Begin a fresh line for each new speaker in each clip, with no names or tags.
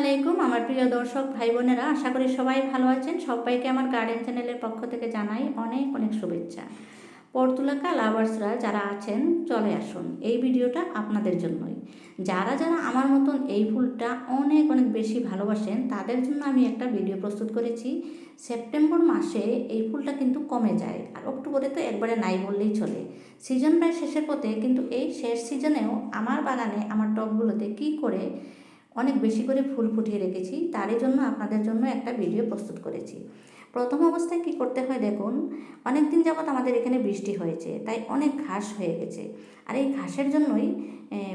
আলাইকুম, আমার প্রিয় দর্শক ভাই বোনেরা আশা করি সবাই ভালো আছেন। সবাইকে আমার গার্ডেন চ্যানেলের পক্ষ থেকে জানাই অনেক অনেক শুভেচ্ছা। পর্তুলাকা লাভার্সরা যারা আছেন, চলে আসুন এই ভিডিওটা আপনাদের জন্যই। যারা যারা আমার মতন এই ফুলটা অনেক অনেক বেশি ভালোবাসেন, তাদের জন্য আমি একটা ভিডিও প্রস্তুত করেছি। সেপ্টেম্বর মাসে এই ফুলটা কিন্তু কমে যায়, আর অক্টোবরে তো একবারে নাই বললেই চলে। সিজন প্রায় শেষের পথে, কিন্তু এই শেষ সিজনেও আমার বাগানে, আমার টবগুলোতে কি করে অনেক বেশি করে ফুল ফুটিয়ে রেখেছি। তারই জন্য আপনাদের জন্য একটা ভিডিও প্রস্তুত করেছি। প্রথম অবস্থায় কি করতে হয় দেখুন অনেক দিন যাবৎ আমাদের এখানে বৃষ্টি হয়েছে, তাই অনেক ঘাস হয়ে গেছে। আর এই ঘাসের জন্যই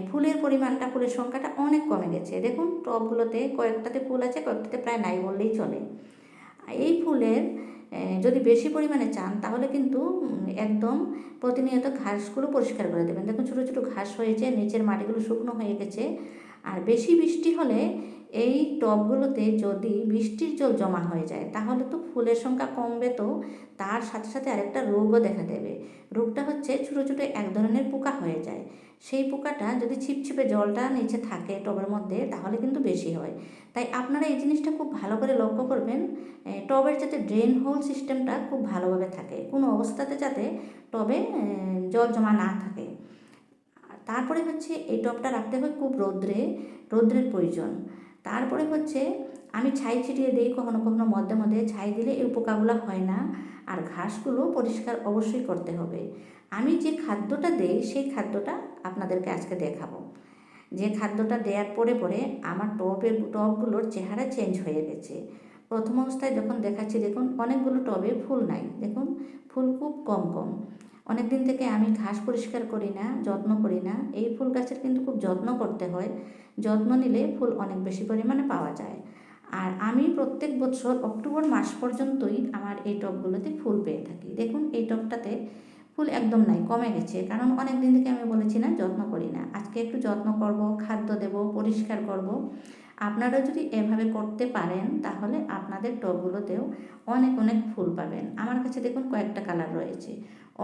ফুলের পরিমাণটা, ফুলের সংখ্যাটা অনেক কমে গেছে। দেখুন, টবগুলোতে কয়েকটাতে ফুল আছে, কয়েকটাতে প্রায় নাই বললেই চলে। এই ফুলের যদি বেশি পরিমাণে চান, তাহলে কিন্তু একদম প্রতিনিয়ত ঘাসগুলো পরিষ্কার করে দেবেন। দেখুন, ছোটো ছোটো ঘাস হয়েছে, নিচের মাটিগুলো শুকনো হয়ে গেছে। আর বেশি বৃষ্টি হলে এই টবগুলোতে যদি বৃষ্টির জল জমা হয়ে যায়, তাহলে তো ফুলের সংখ্যা কমবে তো। তার সাথে সাথে আরেকটা রোগও দেখা দেবে। রোগটা হচ্ছে ছোটো ছোটো এক ধরনের পোকা হয়ে যায়। সেই পোকাটা যদি ছিপছিপে জলটা নিচে থাকে টবের মধ্যে, তাহলে কিন্তু বেশি হয়। তাই আপনারা এই জিনিসটা খুব ভালো করে লক্ষ্য করবেন। টবের যাতে ড্রেন হোল সিস্টেমটা খুব ভালোভাবে থাকে। কোনো অবস্থাতে যাতে টবে জল জমা না থাকে। তারপরে হচ্ছে এই টবটা রাখতে হয় খুব রৌদ্রে, রৌদ্রের প্রয়োজন। তারপরে হচ্ছে আমি ছাই ছিটিয়ে দিই কখনো কখনো মধ্যে মধ্যে, ছাই দিলে এই পোকাগুলো হয় না। আর ঘাসগুলো পরিষ্কার অবশ্যই করতে হবে। আমি যে খাদ্যটা দেই সেই খাদ্যটা আপনাদেরকে আজকে দেখাবো। যে খাদ্যটা দেওয়ার পরে পরে আমার টবের টবগুলোর চেহারা চেঞ্জ হয়ে গেছে। প্রথম অবস্থায় যখন দেখাচ্ছি, দেখুন অনেকগুলো টবে ফুল নাই। দেখুন, ফুল খুব কম কম। অনেক দিন থেকে আমি ঘাস পরিষ্কার করি না, যত্ন করি না। এই ফুল গাছের কিন্তু খুব যত্ন করতে হয়। যত্ন নিলে ফুল অনেক বেশি পরিমাণে পাওয়া যায়। আর আমি প্রত্যেক বছর অক্টোবর মাস পর্যন্তই আমার এই টবগুলোতে ফুল পেয়ে থাকি। দেখুন, এই টবটাতে ফুল একদম নাই, কমে গেছে। কারণ অনেক দিন থেকে আমি বলেছি না, যত্ন করি না। আজকে একটু যত্ন করব, খাদ্য দেব, পরিষ্কার করব। আপনারা যদি এভাবে করতে পারেন, তাহলে আপনাদের টবগুলোতেও অনেক অনেক ফুল পাবেন। আমার কাছে দেখুন কয়েকটা কালার রয়েছে।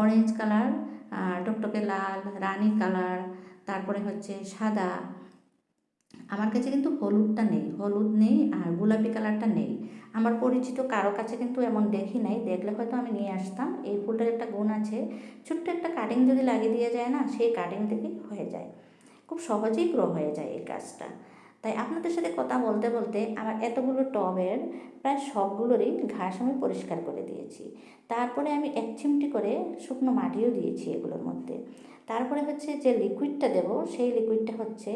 অরেঞ্জ কালার টকটকে লাল, রানী কালার, তারপরে হচ্ছে সাদা। আমার কাছে কিন্তু হলুদটা নেই, হলুদ নেই আর গোলাপি কালারটা নেই। আমার পরিচিত কারও কাছে কিন্তু এমন দেখি নাই, দেখলে হয়তো আমি নিয়ে আসতাম। এই ফুলটার একটা গুণ আছে, ছোট্ট একটা কাটিং যদি লাগিয়ে দেওয়া যায় না, সেই কাটিং থেকে হয়ে যায়। খুব সহজেই গ্রো হয়ে যায় এই গাছটা। তাই আপনাদের সাথে কথা বলতে বলতে আমার এতগুলো টবের প্রায় সবগুলোরই ঘাস আমি পরিষ্কার করে দিয়েছি। তারপরে আমি এক চিমটি করে শুকনো মাটিও দিয়েছি এগুলোর মধ্যে। তারপরে হচ্ছে যে লিকুইডটা দেব, সেই লিকুইডটা হচ্ছে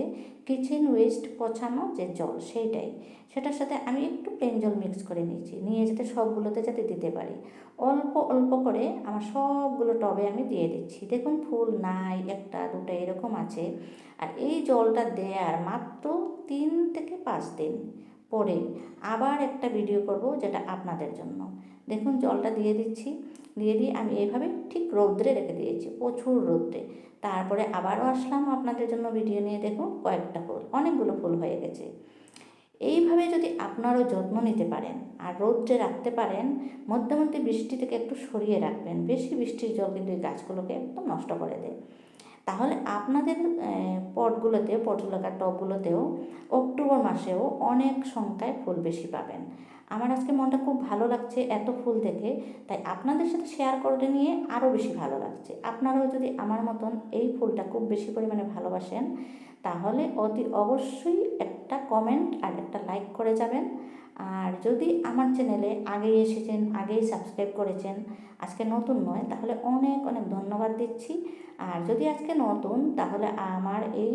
কিচেন ওয়েস্ট পচানো যে জল, সেইটাই। সেটার সাথে আমি একটু প্লেন জল মিক্স করে নিয়েছি। নিয়ে যাতে সবগুলোতে যাতে দিতে পারি। অল্প অল্প করে আমার সবগুলো টবে আমি দিয়ে দিচ্ছি। দেখুন ফুল নাই, একটা, দুটো এরকম আছে। আর এই জলটা দেওয়ার মাত্র তিন থেকে পাঁচ দিন। পরে আবার একটা ভিডিও করব যেটা আপনাদের জন্য। দেখুন, জলটা দিয়ে দিচ্ছি। দিয়ে দিয়ে আমি এইভাবে ঠিক রৌদ্রে রেখে দিয়েছি, প্রচুর রৌদ্রে। তারপরে আবারও আসলাম আপনাদের জন্য ভিডিও নিয়ে। দেখুন, কয়েকটা ফুল, অনেকগুলো ফুল হয়ে গেছে। এইভাবে যদি আপনারও যত্ন নিতে পারেন আর রৌদ্রে রাখতে পারেন মধ্যে মধ্যে বৃষ্টি থেকে একটু সরিয়ে রাখবেন। বেশি বৃষ্টির জল কিন্তু এই গাছগুলোকে একদম নষ্ট করে দেয়। তাহলে আপনাদের পটগুলোতে পটলাকার টপগুলোতেও অক্টোবর মাসেও অনেক সংখ্যায় ফুল বেশি পাবেন। আমার আজকে মনটা খুব ভালো লাগছে এত ফুল দেখে। তাই আপনাদের সাথে শেয়ার করে নিয়ে আরও বেশি ভালো লাগছে। আপনারাও যদি আমার মতন এই ফুলটা খুব বেশি পরিমাণে ভালোবাসেন, তাহলে অতি অবশ্যই একটা কমেন্ট আর একটা লাইক করে যাবেন। আর যদি আমার চ্যানেলে আগেই এসেছেন, আগেই সাবস্ক্রাইব করেছেন, আজকে নতুন নয়, তাহলে অনেক অনেক ধন্যবাদ দিচ্ছি। আর যদি আজকে নতুন, তাহলে আমার এই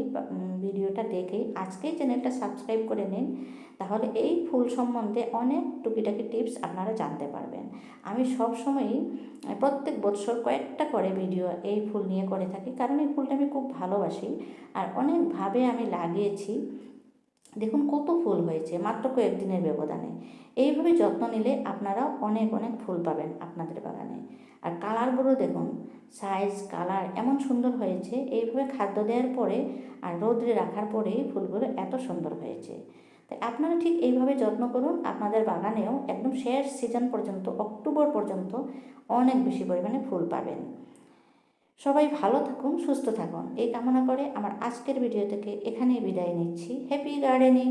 ভিডিওটা দেখে আজকেই চ্যানেলটা সাবস্ক্রাইব করে নিন। তাহলে এই ফুল সম্বন্ধে অনেক টুকিটাকি টিপস আপনারা জানতে পারবেন। আমি সব সময়ই প্রত্যেক বছর কয়েকটা করে ভিডিও এই ফুল নিয়ে করে থাকি, কারণ এই ফুলটা আমি খুব ভালোবাসি। আর অনেকভাবে আমি লাগিয়েছি। দেখুন কত ফুল হয়েছে, মাত্র কয়েকদিনের ব্যবধানে। এইভাবে যত্ন নিলে আপনারাও অনেক অনেক ফুল পাবেন আপনাদের বাগানে। আর কালারগুলো দেখুন সাইজ কালার এমন সুন্দর হয়েছে। এইভাবে খাদ্য দেওয়ার পরে আর রোদ্রে রাখার পরেই ফুলগুলো এত সুন্দর হয়েছে। তাই আপনারা ঠিক এইভাবে যত্ন করুন। আপনাদের বাগানেও একদম শেষ সিজন পর্যন্ত, অক্টোবর পর্যন্ত অনেক বেশি পরিমাণে ফুল পাবেন। সবাই ভালো থাকুন, সুস্থ থাকুন। এই কামনা করে আমার আজকের ভিডিও থেকে এখানেই বিদায় নিচ্ছি। Happy gardening